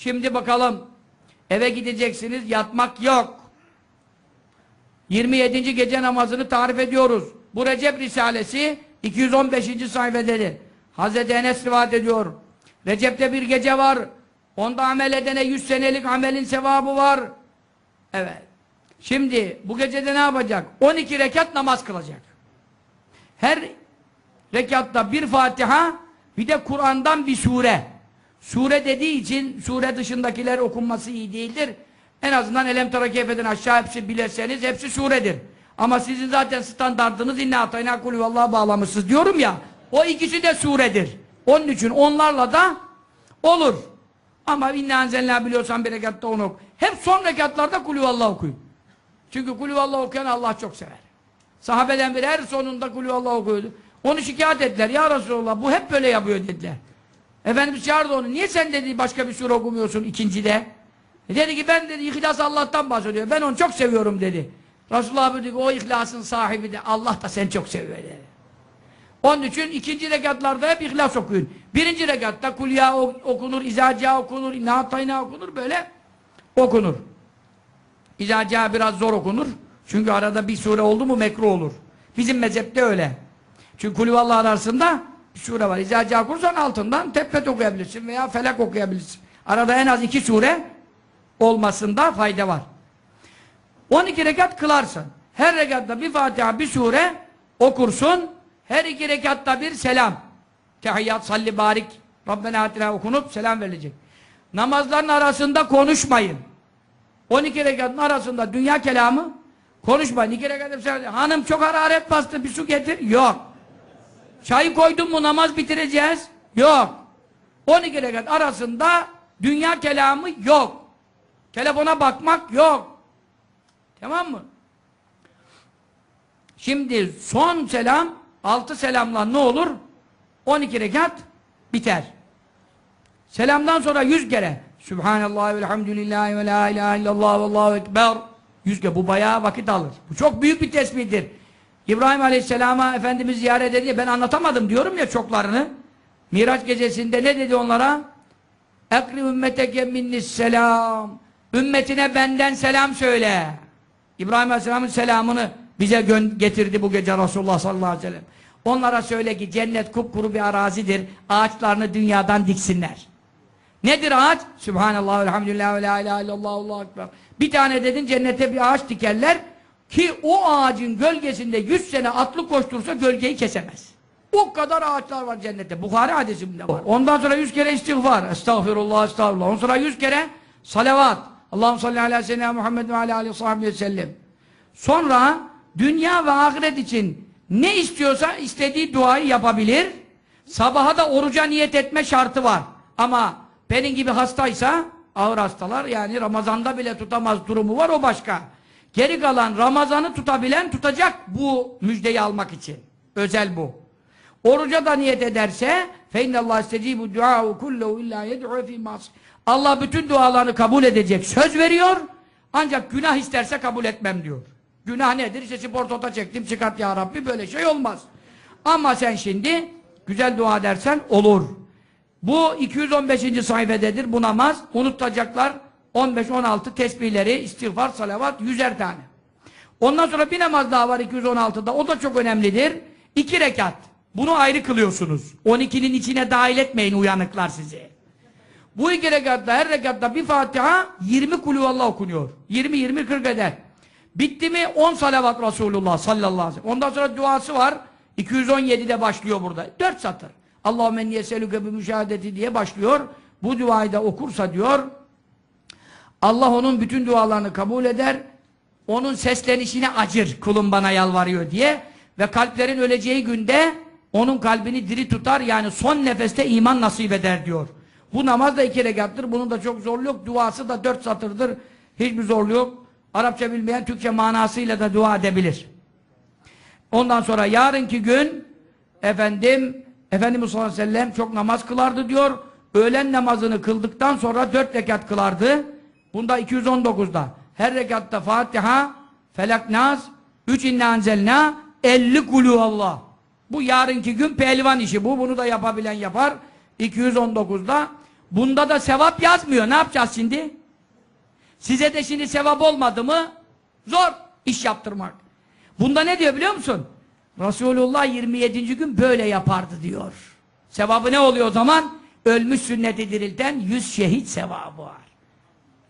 Şimdi bakalım. Eve gideceksiniz, yatmak yok. 27. gece namazını tarif ediyoruz. Bu Recep Risalesi 215. sayfededir. Hazreti Enes rivayet ediyor. Recep'te bir gece var. Onda amel edene 100 senelik amelin sevabı var. Evet. Şimdi bu gecede ne yapacak? 12 rekat namaz kılacak. Her rekatta bir Fatiha bir de Kur'an'dan bir sure. Sure dediği için sure dışındakiler okunması iyi değildir. En azından Elem Tara Keyfe'den aşağı hepsi bilirseniz hepsi suredir. Ama sizin zaten standartınız inna atayna kulü vallaha bağlamışsınız diyorum ya. O ikisi de suredir. Onun için onlarla da olur. Ama inna enzelna biliyorsan bir rekatta onu oku. Hep son rekatlarda kulü vallah okuyun. Çünkü kulü vallah okuyan Allah çok sever. Sahabeden biri her sonunda kulü vallah okuyordu. Onu şikayet ettiler. Ya Resulallah bu hep böyle yapıyor dediler. Efendimiz çağırdı onu. Niye sen dedi başka bir sure okumuyorsun ikincide? E dedi ki ben dedi ihlas Allah'tan bahsediyor. Ben onu çok seviyorum dedi. Resulullah dedi ki o ihlasın sahibi de Allah da seni çok seviyor dedi. Onun için ikinci rekatlarda hep ihlas okuyun. Birinci rekatta kulya okunur, izaca okunur, inatayna okunur böyle okunur. İzaca biraz zor okunur. Çünkü arada bir sure oldu mu mekruh olur. Bizim mezhepte öyle. Çünkü kulüvallah arasında sure var. İzaca okursan altından tebbet okuyabilirsin veya felak okuyabilirsin. Arada en az iki sure olmasında fayda var. 12 rekat kılarsın. Her rekatta bir Fatiha, bir sure okursun. Her iki rekatta bir selam. Tehiyyat, salli, barik, Rabbena atina okunup selam verilecek. Namazların arasında konuşmayın. 12 rekatın arasında dünya kelamı konuşmayın. 2 rekat hanım çok hararet bastı bir su getir. Yok. Çayı koydun mu namaz bitireceğiz. Yok. 12 rekat arasında dünya kelamı yok. Telefona bakmak yok. Tamam mı? Şimdi son selam, altı selamla ne olur? 12 rekat biter. Selamdan sonra yüz kere Sübhanallah ve elhamdülillahi ve la ilahe illallah ve allahu ekber yüz kere. Bu bayağı vakit alır. Bu çok büyük bir tesbihdir. İbrahim Aleyhisselam'a Efendimiz ziyaret edince ben anlatamadım diyorum ya çoklarını. Miraç gecesinde ne dedi onlara? Ekri ümmeteke minnis selam. Ümmetine benden selam söyle. İbrahim Aleyhisselam'ın selamını bize getirdi bu gece Resulullah sallallahu aleyhi ve sellem. Onlara söyle ki cennet kupkuru bir arazidir. Ağaçlarını dünyadan diksinler. Nedir ağaç? Sübhanallah, elhamdülillah ve la ilahe illallah, Allahu ekber. Bir tane dedin cennete bir ağaç dikerler ki o ağacın gölgesinde yüz sene atlı koştursa gölgeyi kesemez. O kadar ağaçlar var cennette. Bukhari hadisinde var. Ondan sonra yüz kere istiğfar. Estağfirullah, estağfirullah. Ondan sonra yüz kere salavat. Allahum salli ala seyyidina Muhammed ve ala aleyhi sahibi sellem. Sonra dünya ve ahiret için ne istiyorsa istediği duayı yapabilir. Sabaha da oruca niyet etme şartı var. Ama benim gibi hastaysa ağır hastalar yani Ramazan'da bile tutamaz durumu var o başka. Geri kalan Ramazan'ı tutabilen tutacak bu müjdeyi almak için. Özel bu. Oruca da niyet ederse فَاِنَّ اللّٰهِ اسْتَجِيبُ دُعَاهُ كُلَّهُ اِلَّا يَدْعُوا فِي مَعْصِ Allah bütün dualarını kabul edecek. Söz veriyor. Ancak günah isterse kabul etmem diyor. Günah nedir? İşte sportota çektim çıkart ya Rabbi. Böyle şey olmaz. Ama sen şimdi güzel dua dersen olur. Bu 215. sayfededir bu namaz. Unutacaklar 15-16 tesbihleri, istiğfar, salavat, yüzer tane. Ondan sonra bir namaz daha var 216'da. O da çok önemlidir. İki rekat. Bunu ayrı kılıyorsunuz. 12'nin içine dahil etmeyin uyanıklar sizi. Bu iki rekatta, her rekatta bir Fatiha 20 kulüvallah okunuyor. 20-20-40 eder. Bitti mi 10 salavat Resulullah sallallahu aleyhi ve sellem. Ondan sonra duası var. 217'de başlıyor burada. 4 satır. Allahümme niyeselüke bir müşahedeti diye başlıyor. Bu duayı da okursa diyor Allah onun bütün dualarını kabul eder. Onun seslenişine acır kulum bana yalvarıyor diye. Ve kalplerin öleceği günde onun kalbini diri tutar yani son nefeste iman nasip eder diyor. Bu namaz da iki rekattır. Bunun da çok zorluğu yok. Duası da dört satırdır. Hiçbir zorluğu yok. Arapça bilmeyen Türkçe manasıyla da dua edebilir. Ondan sonra yarınki gün efendim Efendimiz sallallahu aleyhi ve sellem çok namaz kılardı diyor. Öğlen namazını kıldıktan sonra dört rekat kılardı. Bunda 219'da. Her rekatta Fatiha, Felak Naz, 3 inna anzelna, 50 kulu Allah. Bu yarınki gün pehlivan işi bu. Bunu da yapabilen yapar. 219'da. Bunda da sevap yazmıyor. Ne yapacağız şimdi? Size de şimdi sevap olmadı mı? Zor iş yaptırmak. Bunda ne diyor biliyor musun? Resulullah 27. gün böyle yapardı diyor. Sevabı ne oluyor o zaman? Ölmüş sünneti dirilten 100 şehit sevabı var.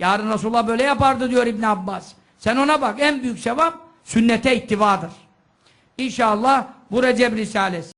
Yarın Resulullah böyle yapardı diyor İbn Abbas. Sen ona bak en büyük sevap sünnete ittibadır. İnşallah bu Recep Risalesi.